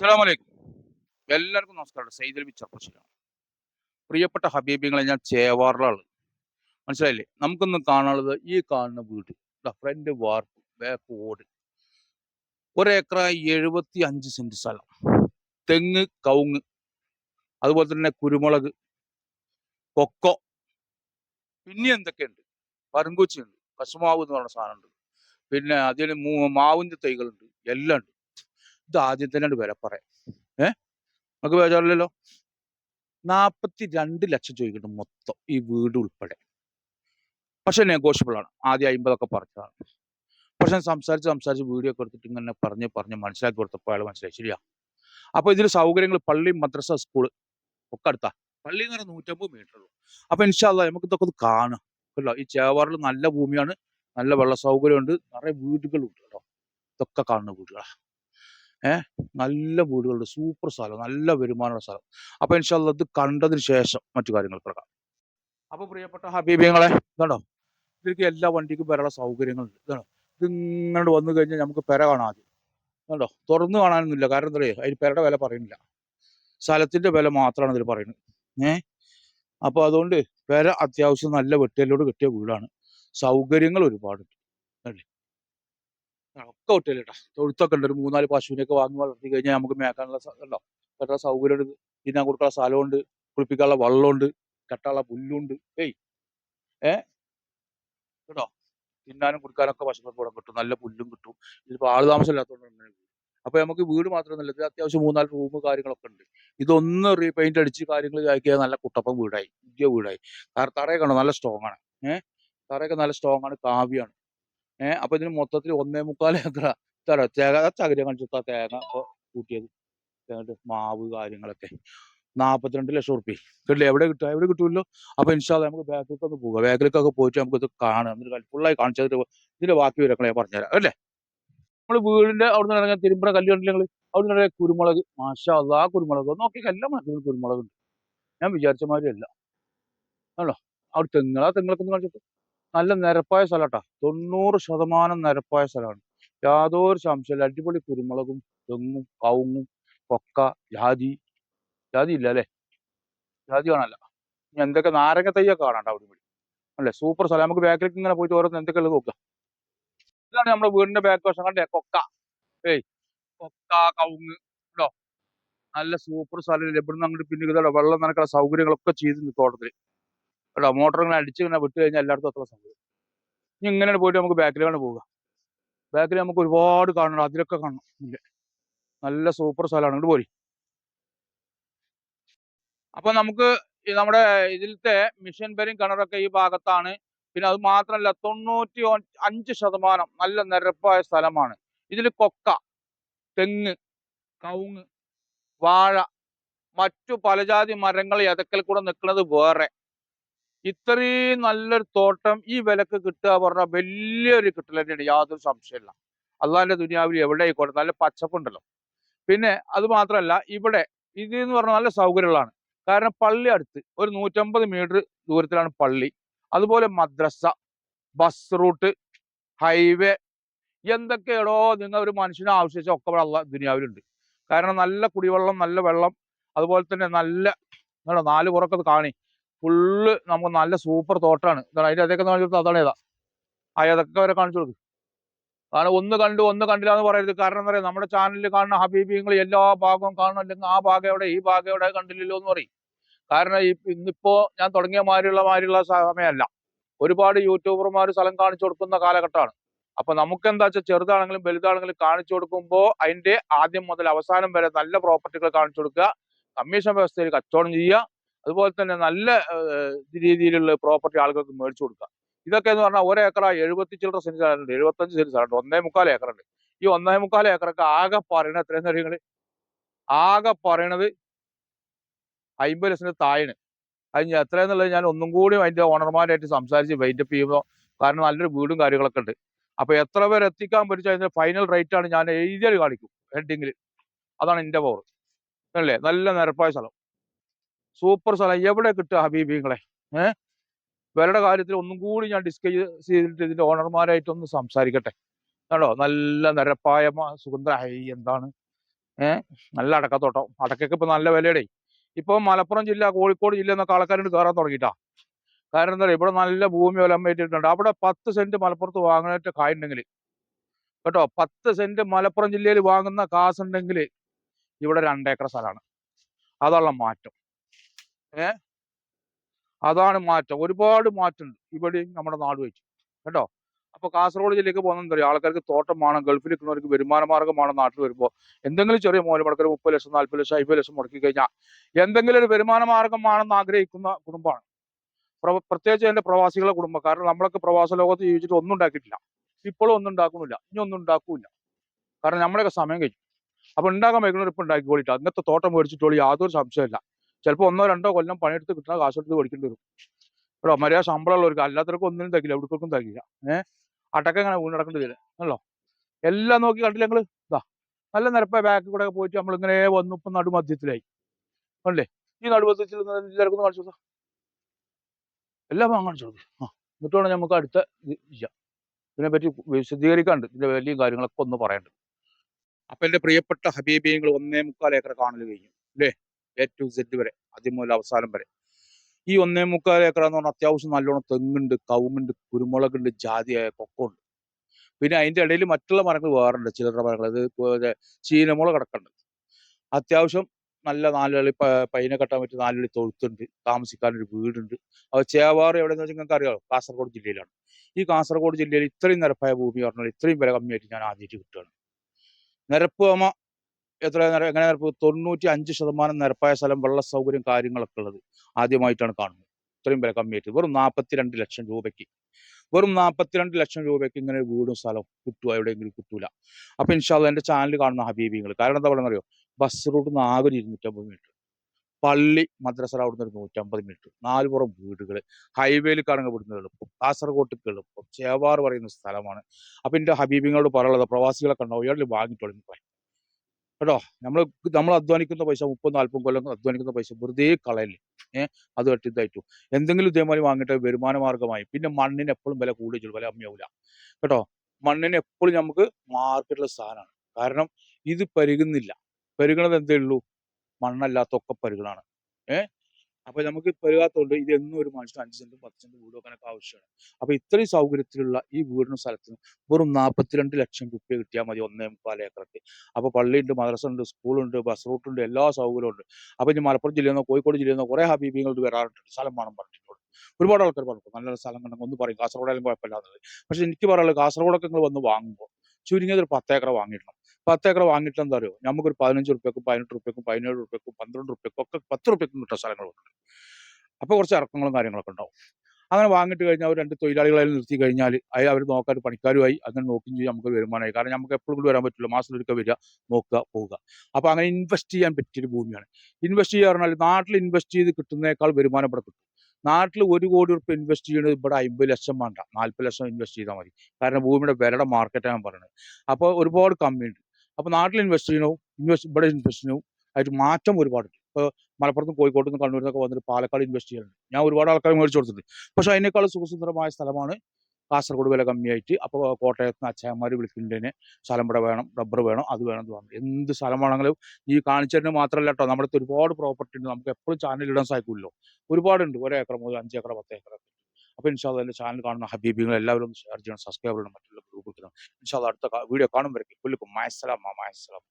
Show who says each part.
Speaker 1: അസ്സലാമലൈക്കും. എല്ലാവർക്കും നമസ്കാരം. സൈദൽ ബി ചർപ്പശ്ശേരിയാണ് പ്രിയപ്പെട്ട ഹബീബിങ്ങളെ ഞാൻ ചേവാറിലാണ് മനസ്സിലായില്ലേ? നമുക്കൊന്ന് കാണാനുള്ളത് ഈ കാണുന്ന വീട്. ഫ്രണ്ട് വാർപ്പ് ബാക്ക് ഓട് ഒരേക്കറായി എഴുപത്തി അഞ്ച് സെന്റ് സ്ഥലം. തെങ്ങ് കവുങ്ങ്. അതുപോലെ തന്നെ കുരുമുളക് കൊക്കോ. പിന്നെ എന്തൊക്കെയുണ്ട്? പരങ്കൂച്ചിയുണ്ട്. കശുമാവ് എന്ന് പറഞ്ഞ സാധനമുണ്ട്. പിന്നെ അതിന് മാവിന്റെ തൈകളുണ്ട്. എല്ലാം ഉണ്ട്. ഇത് ആദ്യം തന്നെ വില പറയാം. ഏ? നമുക്ക് ബേജാറില്ലല്ലോ? നാപ്പത്തി രണ്ട് ലക്ഷം ചോദിക്കണം മൊത്തം ഈ വീട് ഉൾപ്പെടെ. പക്ഷെ നെഗോഷ്യബിൾ ആണ്. ആദ്യം അമ്പതൊക്കെ പറഞ്ഞതാണ് പക്ഷെ സംസാരിച്ച് സംസാരിച്ച് വീഡിയോ ഒക്കെ എടുത്തിട്ട് ഇങ്ങനെ പറഞ്ഞ് പറഞ്ഞ് മനസ്സിലാക്കി കൊടുത്തപ്പോൾ അയാൾ മനസ്സിലായി. ശരിയാ. അപ്പൊ ഇതിൽ സൗകര്യങ്ങൾ പള്ളി മദ്രസ സ്കൂൾ ഒക്കെ അടുത്താ. പള്ളി എന്ന് പറഞ്ഞാൽ നൂറ്റമ്പത് മീറ്റർ ഉള്ളൂ. അപ്പൊ ഇൻഷാല്ല നമുക്ക് ഇതൊക്കെ ഒന്ന് കാണാം. അല്ലോ ഈ ചേവാറിൽ നല്ല ഭൂമിയാണ്. നല്ല വെള്ള സൗകര്യമുണ്ട്. നിറയെ വീടുകളുണ്ട് കേട്ടോ. ഇതൊക്കെ കാണുന്ന വീടുകളാണ് ഏഹ് നല്ല വീടുകളുണ്ട്. സൂപ്പർ സ്ഥലം. നല്ല വരുമാനമുള്ള സ്ഥലം. അപ്പൊ ഇൻഷാല്ല ഇത് കണ്ടതിന് ശേഷം മറ്റു കാര്യങ്ങൾ കിടക്കാം. അപ്പൊ പ്രിയപ്പെട്ട ഹബീബിയങ്ങളെ ഇതാണോ? ഇതിലേക്ക് എല്ലാ വണ്ടിക്കും വരാനുള്ള സൗകര്യങ്ങളുണ്ട്. ഇതാണോ? ഇതിങ്ങോട്ട് വന്നു കഴിഞ്ഞാൽ നമുക്ക് പെര കാണാം ആദ്യം. കണ്ടോ തുറന്നു കാണാനൊന്നുമില്ല. കാരണം എന്താ പറയുക അതിന് പെരയുടെ വില പറയുന്നില്ല. സ്ഥലത്തിന്റെ വില മാത്രമാണ് ഇതിൽ പറയുന്നത്. ഏഹ് അപ്പോൾ അതുകൊണ്ട് പെര അത്യാവശ്യം നല്ല വെട്ടിയലോട് കിട്ടിയ വീടാണ്. സൗകര്യങ്ങൾ ഒരുപാടുണ്ട്. അല്ലേ? ഒക്കെ കേട്ടോ തൊഴുത്തൊക്കെ ഉണ്ട് ഒരു മൂന്നാൽ പശുവിനെയൊക്കെ വാങ്ങി വളർത്തി കഴിഞ്ഞാൽ നമുക്ക് മേക്കാനുള്ള ഉണ്ടോ? സൗകര്യം സൗകര്യമുണ്ട്. തിന്നാൻ കൊടുക്കാനുള്ള സ്ഥലമുണ്ട്. കുളിപ്പിക്കാനുള്ള വെള്ളമുണ്ട്. കെട്ടാനുള്ള പുല്ലുണ്ട്. ഏയ്! ഏ? കേട്ടോ? തിന്നാനും കുടിക്കാനൊക്കെ പശുക്കൾക്ക് ഇവിടെ കിട്ടും. നല്ല പുല്ലും കിട്ടും. ഇതിപ്പോൾ ആൾ താമസം ഇല്ലാത്തതുകൊണ്ട് അപ്പൊ നമുക്ക് വീട് മാത്രം ഇത് അത്യാവശ്യം മൂന്നാൽ റൂം കാര്യങ്ങളൊക്കെ ഉണ്ട്. ഇതൊന്ന് റീപെയിന്റ് അടിച്ച് കാര്യങ്ങൾ ആക്കിയാൽ നല്ല കുട്ടപ്പം വീടായി. പുതിയ വീടായി. തറയൊക്കെ ഉണ്ടോ നല്ല സ്ട്രോങ് ആണ്. ഏഹ് തറയൊക്കെ നല്ല സ്ട്രോങ് ആണ്. കാവ്യാണ് ഏഹ് അപ്പൊ ഇതിന് മൊത്തത്തിൽ ഒന്നേ മുക്കാൽ ഏക്കറ തര തേങ്ങ ചകിരി കാണിച്ചു തേങ്ങ കൂട്ടിയത്. എന്നിട്ട് മാവ് കാര്യങ്ങളൊക്കെ. നാപ്പത്തിരണ്ട് ലക്ഷം ഉറുപ്പി കിട്ടില്ല? എവിടെ കിട്ടുക എവിടെ കിട്ടുമല്ലോ അപ്പൊ ഇൻഷാല്ല നമുക്ക് ബാക്കിലേക്ക് ഒന്ന് പോകാം. ബാക്കിലേക്കൊക്കെ പോയിട്ട് നമുക്ക് ഇത് കാണാം. എന്നിട്ട് ഫുള്ളായി കാണിച്ചത് ഇതിന്റെ ബാക്കി വിവരങ്ങൾ ഞാൻ പറഞ്ഞുതരാം അല്ലേ നമ്മൾ വീടിന്റെ അവിടെ നിന്ന് ഇറങ്ങാൻ തിരുമ്പുറ കല്ല് കണ്ടില്ല നിങ്ങൾ അവിടെ നിന്ന് കുരുമുളക്. മാഷാ കുരുമുളക്. നോക്കി എല്ലാം മരത്തിൽ കുരുമുളകുണ്ട്. ഞാൻ വിചാരിച്ച മാതിരി അല്ല. ആണോ? അവിടെ തെങ്ങ് ആ തെങ്ങൊക്കെ ഒന്ന് കാണിച്ചിട്ട് നല്ല നിരപ്പായ സ്ഥലട്ടാ. തൊണ്ണൂറ് ശതമാനം നിരപ്പായ സ്ഥലമാണ്. യാതൊരു സംശയമില്ല അടിപൊളി കുരുമുളകും തെങ്ങും കവുങ്ങും കൊക്ക ജാതി ജാതി ഇല്ല അല്ലേ ജാതി കാണാല്ല ഇനി എന്തൊക്കെ നാരങ്ങ തയ്യൊക്കെ കാണാണ്ട അവിടെ ഇവിടെ അല്ലേ? സൂപ്പർ സ്ഥലം. നമുക്ക് ബാക്കിലേക്ക് ഇങ്ങനെ പോയിട്ട് ഓരോന്ന് എന്തൊക്കെ ഉള്ളത് നോക്കാം. ഇതാണ് നമ്മുടെ വീടിന്റെ ബാക്ക് വശം. കണ്ടേ? കൊക്ക. ഏയ് കൊക്ക കവുങ്ങ്. കേട്ടോ നല്ല സൂപ്പർ സ്ഥലം. ഇവിടുന്ന് അങ്ങോട്ട് പിന്നെ വെള്ളം നനക്കുള്ള സൗകര്യങ്ങളൊക്കെ ചെയ്തിട്ടുണ്ട് തോട്ടത്തിൽ കേട്ടോ മോട്ടർ ഇങ്ങനെ അടിച്ച് ഇങ്ങനെ വിട്ട് കഴിഞ്ഞാൽ എല്ലായിടത്തും അത്ര സംഭവം. ഇനി ഇങ്ങനെ പോയിട്ട് നമുക്ക് ബാക്കിലാണ് പോവുക. ബാക്കിൽ നമുക്ക് ഒരുപാട് കാണണം അതിലൊക്കെ കാണണം. ഇല്ല? നല്ല സൂപ്പർ സ്ഥലമാണ്. ഇങ്ങോട്ട് പോരി. അപ്പൊ നമുക്ക് നമ്മുടെ ഇതിലത്തെ മിഷൻ പെരും കിണറൊക്കെ ഈ ഭാഗത്താണ്. പിന്നെ അത് മാത്രമല്ല തൊണ്ണൂറ്റി അഞ്ച് ശതമാനം നല്ല നിരപ്പായ സ്ഥലമാണ്. ഇതിൽ കൊക്ക തെങ്ങ് കവുങ്ങ് വാഴ മറ്റു പലജാതി മരങ്ങൾ എതക്കൽ കൂടെ നിൽക്കുന്നത് വേറെ. ഇത്രയും നല്ലൊരു തോട്ടം ഈ വിലക്ക് കിട്ടുക പറഞ്ഞാൽ വലിയൊരു കിട്ടൽ തന്നെയാണ്. യാതൊരു സംശയമില്ല അള്ളാഹിന്റെ ദുനിയാവിൽ എവിടെ ആയിക്കോട്ടെ നല്ല പച്ചപ്പുണ്ടല്ലോ. പിന്നെ അത് മാത്രമല്ല ഇവിടെ ഇത് എന്ന് പറഞ്ഞാൽ നല്ല സൗകര്യങ്ങളാണ് കാരണം പള്ളി അടുത്ത് ഒരു നൂറ്റമ്പത് മീറ്റർ ദൂരത്തിലാണ് പള്ളി. അതുപോലെ മദ്രസ ബസ് റൂട്ട് ഹൈവേ എന്തൊക്കെയാണോ നിങ്ങൾ ഒരു മനുഷ്യനെ ആവശ്യിച്ച ഒക്കെ ഇവിടെ ദുനിയാവിലുണ്ട്. കാരണം നല്ല കുടിവെള്ളം നല്ല വെള്ളം അതുപോലെ തന്നെ നല്ല നാല് പുറക്കത് കാണി. ഫുള്ള് നമുക്ക് നല്ല സൂപ്പർ തോട്ടാണ്. അതിന്റെ അതൊക്കെ കാണിച്ചു കൊടുത്താൽ അതാണ് ഏതാ? അതൊക്കെ വരെ കാണിച്ചു കൊടുക്കും? കാരണം ഒന്ന് കണ്ടു ഒന്ന് കണ്ടില്ല എന്ന് പറയരുത്. കാരണം എന്താ നമ്മുടെ ചാനലിൽ കാണുന്ന ഹബീബിങ്ങൾ എല്ലാ ഭാഗവും കാണണം അല്ലെങ്കിൽ ആ ഭാഗം എവിടെ ഈ ഭാഗം എവിടെ കണ്ടില്ലല്ലോ എന്ന് പറയും. കാരണം ഇന്നിപ്പോ ഞാൻ തുടങ്ങിയ മാതിരിയുള്ള മാതിരിയുള്ള സമയമല്ല. ഒരുപാട് യൂട്യൂബർമാർ സ്ഥലം കാണിച്ചു കൊടുക്കുന്ന കാലഘട്ടമാണ്. അപ്പൊ നമുക്ക് എന്താ വെച്ചാൽ ചെറുതാണെങ്കിലും വലുതാണെങ്കിലും കാണിച്ചു കൊടുക്കുമ്പോൾ അതിന്റെ ആദ്യം മുതൽ അവസാനം വരെ നല്ല പ്രോപ്പർട്ടികൾ കാണിച്ചു കൊടുക്കുക. കമ്മീഷൻ വ്യവസ്ഥയിൽ കച്ചവടം ചെയ്യുക. അതുപോലെ തന്നെ നല്ല രീതിയിലുള്ള പ്രോപ്പർട്ടി ആളുകൾക്ക് മേടിച്ചു കൊടുക്കുക. ഇതൊക്കെ എന്ന് പറഞ്ഞാൽ ഒരു ഏക്കറ എഴുപത്തി ചില്ലറ സെന്റ് സ്ഥലമുണ്ട് എഴുപത്തഞ്ച് സെന്റ് സ്ഥലമുണ്ട് ഒന്നേ മുക്കാൽ ഏക്കറുണ്ട്. ഈ ഒന്നേ മുക്കാൽ ഏക്കറൊക്കെ ആകെ പറയണത് എത്രയെന്ന് അറിയുന്നത് ആകെ പറയണത് അമ്പത് ലക്ഷത്തിന് താഴെയാണ്. അത് എത്രയെന്നുള്ളത് ഞാൻ ഒന്നും കൂടി അതിന്റെ ഓണർമാരായിട്ട് സംസാരിച്ച് വെയിറ്റപ്പ് ചെയ്യുമ്പോൾ കാരണം നല്ലൊരു വീടും കാര്യങ്ങളൊക്കെ ഉണ്ട്. അപ്പോൾ എത്ര പേർ എത്തിക്കാൻ പറ്റും അതിന്റെ ഫൈനൽ റേറ്റ് ആണ് ഞാൻ എഴുതിയാൽ കാണിക്കും ഹെഡിങ്ങിൽ അതാണ് എന്റെ പവർ അല്ലേ? നല്ല നിരപ്പായ സ്ഥലം. സൂപ്പർ സ്ഥലം എവിടെ കിട്ടുക ഹബീബിങ്ങളെ ഏഹ് വിലയുടെ കാര്യത്തിൽ ഒന്നും കൂടി ഞാൻ ഡിസ്കസ് ചെയ്തിട്ട് ഇതിന്റെ ഓണർമാരായിട്ടൊന്ന് സംസാരിക്കട്ടെ. കേട്ടോ നല്ല നിരപ്പായ സുഗന്ധ ഹൈ എന്താണ്? ഏഹ് നല്ല അടക്കത്തോട്ടം. അടക്കൊക്കെ ഇപ്പൊ നല്ല വിലയുടെ. ഇപ്പൊ മലപ്പുറം ജില്ല കോഴിക്കോട് ജില്ല എന്നൊക്കെ ആൾക്കാരുണ്ട് കയറാൻ തുടങ്ങിയിട്ടാ. കാരണം എന്താ പറയുക ഇവിടെ നല്ല ഭൂമി വിലം വേണ്ടിയിട്ടുണ്ട് അവിടെ പത്ത് സെന്റ് മലപ്പുറത്ത് വാങ്ങാനായിട്ട് കായുണ്ടെങ്കിൽ കേട്ടോ? പത്ത് സെന്റ് മലപ്പുറം ജില്ലയിൽ വാങ്ങുന്ന കാശുണ്ടെങ്കിൽ ഇവിടെ രണ്ടേക്കർ സ്ഥലമാണ്. അതാണ് മാറ്റം. ഏ? അതാണ് മാറ്റം. ഒരുപാട് മാറ്റമുണ്ട് ഇവിടെ നമ്മുടെ നാട് വെച്ച്. കേട്ടോ? അപ്പൊ കാസർഗോഡ് ജില്ലയ്ക്ക് പോകുന്ന എന്താ പറയുക ആൾക്കാർക്ക് തോട്ടം വേണം ഗൾഫിൽ നിൽക്കുന്നവർക്ക് വരുമാന മാർഗമാണ് നാട്ടിൽ വരുമ്പോൾ എന്തെങ്കിലും ചെറിയ മൂലം മുടക്കൽ മുപ്പത് ലക്ഷം നാൽപ്പത് ലക്ഷം അമ്പത് ലക്ഷം മുടക്കി കഴിഞ്ഞാൽ എന്തെങ്കിലും ഒരു വരുമാന മാർഗമാണെന്ന് ആഗ്രഹിക്കുന്ന കുടുംബമാണ്. പ്രത്യേകിച്ച് എന്റെ പ്രവാസികളെ കുടുംബം. കാരണം നമ്മളൊക്കെ പ്രവാസ ലോകത്ത് ജീവിച്ചിട്ട് ഒന്നും ഉണ്ടാക്കിയിട്ടില്ല. ഇപ്പോഴും ഒന്നും ഉണ്ടാക്കുന്നില്ല. ഇനി ഒന്നും ഉണ്ടാക്കൂല കാരണം നമ്മുടെയൊക്കെ സമയം കഴിഞ്ഞു അപ്പൊ ഉണ്ടാക്കാൻ വൈകുന്നവർ ഇപ്പൊ ഉണ്ടാക്കിക്കോളിട്ട്. അന്നത്തെ തോട്ടം മേടിച്ചിട്ടോളി യാതൊരു സംശയമില്ല ചിലപ്പോൾ ഒന്നോ രണ്ടോ കൊല്ലം പണിയെടുത്ത് കിട്ടുന്ന കാശെടുത്ത് പഠിക്കേണ്ടി വരും. കേട്ടോ മര്യാദ ശമ്പളമുള്ളവർക്ക് അല്ലാത്തവർക്ക് ഒന്നിനും തകില്ല എവിടേക്കും തകില്ല ഏഹ് അടക്ക ഇങ്ങനെ വീണ് നടക്കേണ്ടി വരും. അല്ലോ എല്ലാം നോക്കി കണ്ടില്ല ഞങ്ങൾ ഇതാ നല്ല നിരപ്പ ബാക്കിൽ കൂടെ പോയിട്ട് നമ്മളിങ്ങനെ വന്നു ഇപ്പം നടുമധ്യത്തിലായി. അല്ലേ ഈ നടുമധ്യത്തിൽ എല്ലാവർക്കും കാണിച്ചു കൊടുക്കാം. എല്ലാം കാണിച്ചു കൊടുക്കും. ആ വേണം നമുക്ക് അടുത്ത ഇത് ഇതിനെപ്പറ്റി വിശദീകരിക്കാണ്ട് ഇതിന്റെ വലിയ കാര്യങ്ങളൊക്കെ ഒന്ന് പറയണ്ട് അപ്പൊ എന്റെ പ്രിയപ്പെട്ട ഹബീബിയങ്ങൾ ഒന്നേ മുക്കാൽ ഏക്കർ കാണൽ കഴിഞ്ഞു. അല്ലേ? എ ടു സെഡ് വരെ ആദ്യം മുതൽ അവസാനം വരെ. ഈ ഒന്നേ മുക്കാൽ ഏക്കർ എന്ന് പറഞ്ഞാൽ അത്യാവശ്യം നല്ലോണം തെങ്ങുണ്ട് കവുങ്ങുണ്ട് കുരുമുളകുണ്ട് ജാതിയായ കൊക്കമുണ്ട് പിന്നെ അതിന്റെ ഇടയിൽ മറ്റുള്ള മരങ്ങൾ വേറുണ്ട് ചില്ലറ മരങ്ങൾ അത് ചീനമുളക് കിടക്കുന്നുണ്ട് അത്യാവശ്യം നല്ല നാലുകളി പൈന കെട്ടാൻ പറ്റിയ നാലുകളി തൊഴുത്തുണ്ട് താമസിക്കാൻ ഒരു വീടുണ്ട്. അത് ചേവാറ് എവിടെയെന്ന് വെച്ചാൽ നിങ്ങൾക്ക് അറിയാമോ കാസർഗോഡ് ജില്ലയിലാണ്. ഈ കാസർഗോഡ് ജില്ലയിൽ ഇത്രയും നിരപ്പായ ഭൂമി പറഞ്ഞാൽ ഇത്രയും വില കമ്മിയായിട്ട് ഞാൻ ആദ്യമായിട്ട് കിട്ടുകയാണ്. നിരപ്പ് ആമ എത്ര എങ്ങനെ നിരപ്പ്? തൊണ്ണൂറ്റി അഞ്ച് ശതമാനം നിരപ്പായ സ്ഥലം വെള്ള സൗകര്യം കാര്യങ്ങളൊക്കെ ഉള്ളത് ആദ്യമായിട്ടാണ് കാണുന്നത്. ഇത്രയും വില കമ്മിയായിട്ട് വെറും നാൽപ്പത്തിരണ്ട് ലക്ഷം രൂപയ്ക്ക്. വെറും നാൽപ്പത്തിരണ്ട് ലക്ഷം രൂപയ്ക്ക് ഇങ്ങനെ വീടും സ്ഥലവും കിട്ടുക എവിടെയെങ്കിലും കിട്ടൂല. അപ്പൊ ഇൻഷാല്ല എന്റെ ചാനൽ കാണുന്ന ഹബീബിങ്ങൾ കാരണം എന്താ പറയുക അറിയോ ബസ് റൂട്ട് നിന്ന് ഇരുന്നൂറ്റമ്പത് മീറ്റർ. പള്ളി മദ്രസ അവിടുന്ന് ഒരു നൂറ്റമ്പത് മീറ്റർ. നാല് നാലുപുറം വീടുകൾ ഹൈവേയിൽ കാണുക ഇവിടുന്ന് എളുപ്പം. കാസർഗോട്ടേക്ക് എളുപ്പം. ചേവാർ പറയുന്ന സ്ഥലമാണ്. അപ്പൊ എന്റെ ഹബീബിങ്ങളോട് പറയുള്ളത് പ്രവാസികളെ ഉണ്ടാവും. ഇയാളിൽ വാങ്ങിത്തുടങ്ങി കേട്ടോ? നമ്മൾ നമ്മൾ അധ്വാനിക്കുന്ന പൈസ മുപ്പത് നാല്പത് കൊല്ലം അധ്വാനിക്കുന്ന പൈസ വെറുതെ കളയല്ലേ? ഏഹ് അത് ഇതായിട്ടു. എന്തെങ്കിലും ഇതേമാതിരി വാങ്ങിയിട്ട് വരുമാന മാർഗമായി. പിന്നെ മണ്ണിന് എപ്പോഴും വില കൂടുതൽ വില കമ്മിയാവില്ല കേട്ടോ? മണ്ണിന് എപ്പോഴും നമുക്ക് മാർക്കറ്റിലെ സാധനമാണ് കാരണം ഇത് പരുകുന്നില്ല. പരുകണത് എന്തേ ഉള്ളൂ? മണ്ണല്ലാത്തൊക്കെ പരുകളാണ് ഏഹ് അപ്പൊ നമുക്ക് പെരുകാത്തോണ്ട് ഇത് എന്നും ഒരു മനുഷ്യന് അഞ്ച് സെന്റും പത്ത് സെന്റും വീട് വെക്കാനൊക്കെ ആവശ്യമാണ്. അപ്പൊ ഇത്രയും സൗകര്യത്തിലുള്ള ഈ വീടിനും സ്ഥലത്തിന് വെറും നാൽപ്പത്തിരണ്ട് ലക്ഷം രൂപ കിട്ടിയാൽ മതി ഒന്നേ മുക്കാൽ ഏക്കറക്ക് അപ്പൊ പള്ളിയുണ്ട് മദ്രസ ഉണ്ട് സ്കൂളുണ്ട് ബസ് റൂട്ടുണ്ട് എല്ലാ സൗകര്യവും ഉണ്ട്. അപ്പൊ ഇനി മലപ്പുറം ജില്ലയിൽ നിന്നോ കോഴിക്കോട് ജില്ലയിൽ നിന്നോ കുറെ ഹബീബികൾ വരാറുണ്ട്. സ്ഥലം വേണം പറഞ്ഞിട്ടുണ്ട്. ഒരുപാട് ആൾക്കാർ പറഞ്ഞു നല്ല സ്ഥലം കണ്ടെങ്കിൽ ഒന്ന് പറയും. കാസർഗോഡായാലും കുഴപ്പമില്ലാന്നുള്ളത്. പക്ഷെ എനിക്ക് പറയാനുള്ളത് കാസർഗോഡൊക്കെ നിങ്ങൾ വന്ന് വാങ്ങുമ്പോൾ ചുരുങ്ങിയത് ഒരു പത്തേക്കർ വാങ്ങിയിടണം. പത്തേക്കർ വാങ്ങിയിട്ട് എന്താ അറിയോ? നമുക്കൊരു പതിനഞ്ച് റുപ്യക്കും പതിനെട്ട് റുപ്യക്കും പതിനേഴ് റുപ്യക്കും പന്ത്രണ്ട് റുപ്യക്കും ഒക്കെ പത്ത് റുപ്യക്കും കിട്ടുന്ന സ്ഥലങ്ങളുണ്ട് അപ്പോൾ കുറച്ച് ഇറക്കങ്ങളും കാര്യങ്ങളൊക്കെ ഉണ്ടാവും. അങ്ങനെ വാങ്ങിട്ട് കഴിഞ്ഞാൽ അവർ രണ്ട് തൊഴിലാളികളെ നിർത്തി കഴിഞ്ഞാൽ അതിൽ അവർ നോക്കാൻ പണിക്കാരുമായി അങ്ങനെ നോക്കുകയും ചെയ്യും നമുക്ക് വരുമാനമായി. കാരണം നമുക്ക് എപ്പോഴും വരാൻ പറ്റില്ല. മാസത്തിലൊരിക്കൽ വരിക നോക്കുക പോവുക. അപ്പോൾ അങ്ങനെ ഇൻവെസ്റ്റ് ചെയ്യാൻ പറ്റിയൊരു ഭൂമിയാണ്. ഇൻവെസ്റ്റ് ചെയ്യുക പറഞ്ഞാൽ നാട്ടിൽ ഇൻവെസ്റ്റ് ചെയ്ത് കിട്ടുന്നേക്കാൾ വരുമാനം ഇവിടെ കിട്ടും. നാട്ടിൽ ഒരു കോടി റുപ്യ ഇൻവെസ്റ്റ് ചെയ്യുന്നത് ഇവിടെ അമ്പത് ലക്ഷം വേണ്ട. നാൽപ്പത് ലക്ഷം ഇൻവെസ്റ്റ് ചെയ്താൽ മതി. കാരണം ഭൂമിയുടെ വിലയുടെ മാർക്കറ്റാണ് പറയുന്നത് അപ്പോൾ ഒരുപാട് കമ്മിയുണ്ട്. അപ്പോൾ നാട്ടിൽ ഇൻവെസ്റ്റ് ചെയ്യണവും ഇൻവെസ്റ്റ് ഇവിടെ ഇൻവെസ്റ്റ് ചെയ്യണവും ആയിട്ട് മാറ്റം ഒരുപാടുണ്ട് ഇപ്പോൾ മലപ്പുറത്തും കോഴിക്കോട്ടും കണ്ണൂരിന്നൊക്കെ വന്നിട്ട് പാലക്കാട് ഇൻവെസ്റ്റ് ചെയ്യുന്നുണ്ട് ഞാൻ ഒരുപാട് ആൾക്കാർ മേടിച്ചു കൊടുത്തിട്ടുണ്ട്. പക്ഷെ അതിനേക്കാൾ സുഖസുന്ദരമായ സ്ഥലമാണ് കാസർഗോഡ് വില കമ്മിയായിട്ട്. അപ്പോൾ കോട്ടയത്ത് നിന്ന് അച്ഛന്മാർ വിളിക്കേണ്ടതിന് സ്ഥലം ഇവിടെ വേണം റബ്ബർ വേണം അത് വേണം എന്ന് പറഞ്ഞു. എന്ത് സ്ഥലമാണെങ്കിലും ഈ കാണിച്ചതിന് മാത്രമല്ല കേട്ടോ. നമ്മുടെ ഒരുപാട് പ്രോപ്പർട്ടി ഉണ്ട്. നമുക്ക് എപ്പോഴും ചാനൽ ഇടാൻ സാധിക്കുമല്ലോ ഒരുപാടുണ്ട്. ഒരു ഏക്കർ മുതൽ അഞ്ച് ഏക്കർ പത്ത് ഏക്കർ അപ്പോൾ ഇൻഷാല്ല എന്റെ ചാനൽ കാണുന്ന ഹബീബികൾ എല്ലാവരും ഒന്ന് ഷെയർ ചെയ്യണം സബ്സ്ക്രൈബ് ചെയ്യണം മറ്റുള്ള ഗ്രൂപ്പ് ഇൻഷാല്ല അടുത്ത വീഡിയോ കാണുമ്പോഴേക്കും പുള്ളിക്കും മായസ്സലാം മായസ്സലാം